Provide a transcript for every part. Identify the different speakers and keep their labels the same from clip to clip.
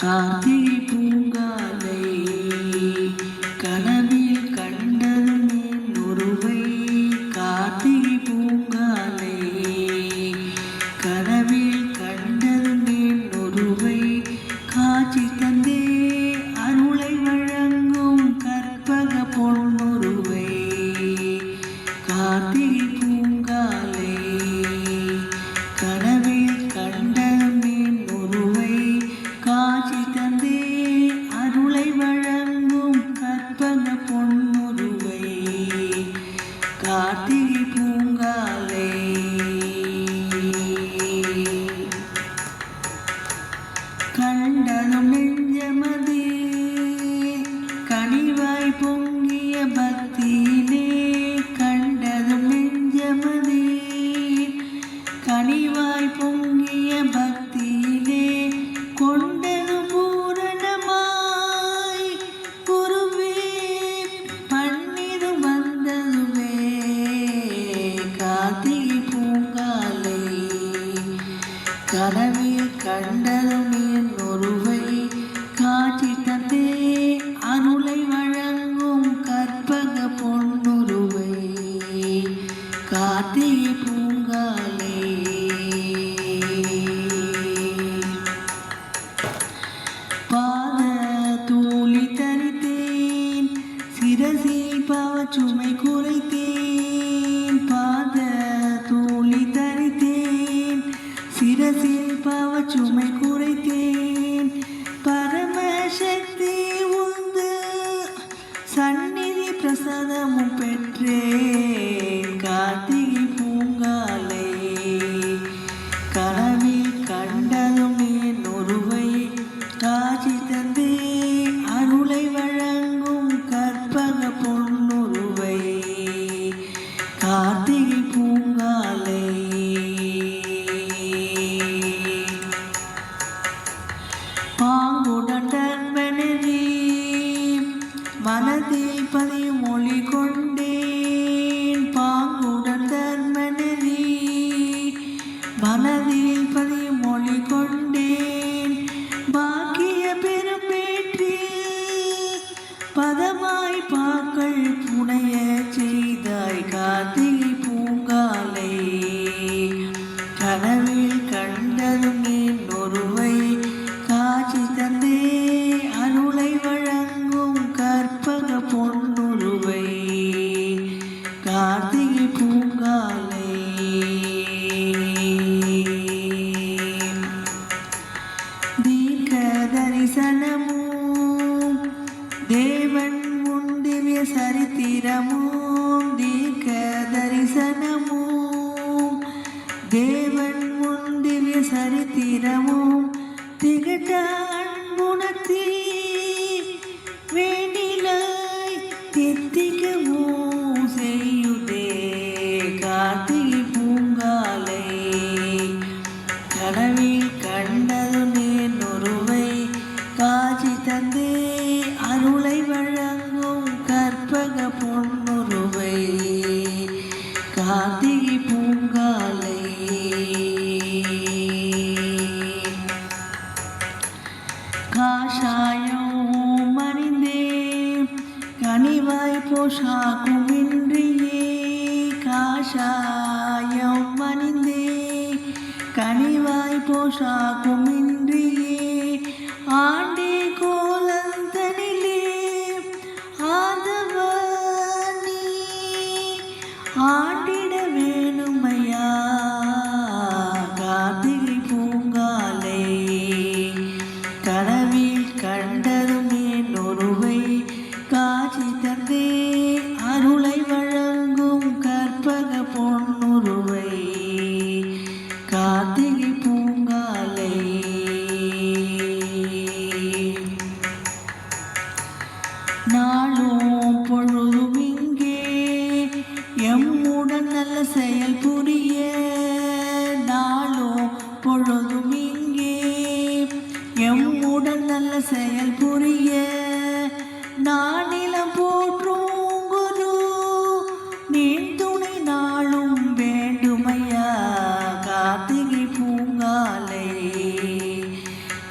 Speaker 1: காத்திரி பூங்காலை കണ്ടതും നെഞ്ചമതി കണിവായി പൊങ്ങ பாத தூளி தரித்தேன் சிரசில் பவச்சுமை குறைத்தேன். பாத தூளி தரித்தேன் சிரசில் பவச்சுமை குறைத்தேன். கார்த்திகை பூங்காலை. தீர்க்க தரிசனமோ தேவன் உன் திவ்ய சரித்திரமோ தீர்க்க தரிசனமோ தேவன் உன் திவ்ய சரித்திரமோ திகட்ட அன்புணத்தீ வே கார்த்திகை பூங்காலை. காஷாயம் அணிந்தே கனிவாய் போஷாக்குமின்றியே காஷாயம் அணிந்தே கனிவாய் போஷாக்குமின்றியே ஆண்டே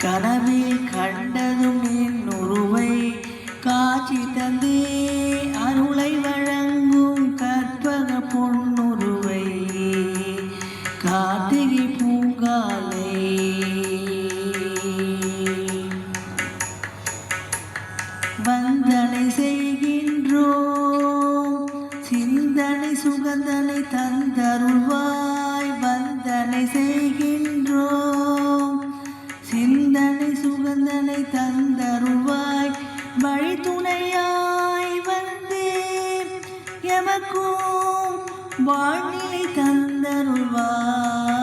Speaker 1: கனவில் கண்டதும் என் உருவை காட்சி தந்தே. அருளை வழங்கும் கற்பக பொன்னுருவை. கார்த்திகை பூங்காலே. வந்தனை செய்கின்றோம். சிந்தனை சுகந்தனை தந்தருள்வாய். வந்தனை செய்கின்ற தந்தனை தந்தருவாய். வழி துணையாய் வந்தேன். எமக்கும் வாழ்நிலை தந்தருவாய்.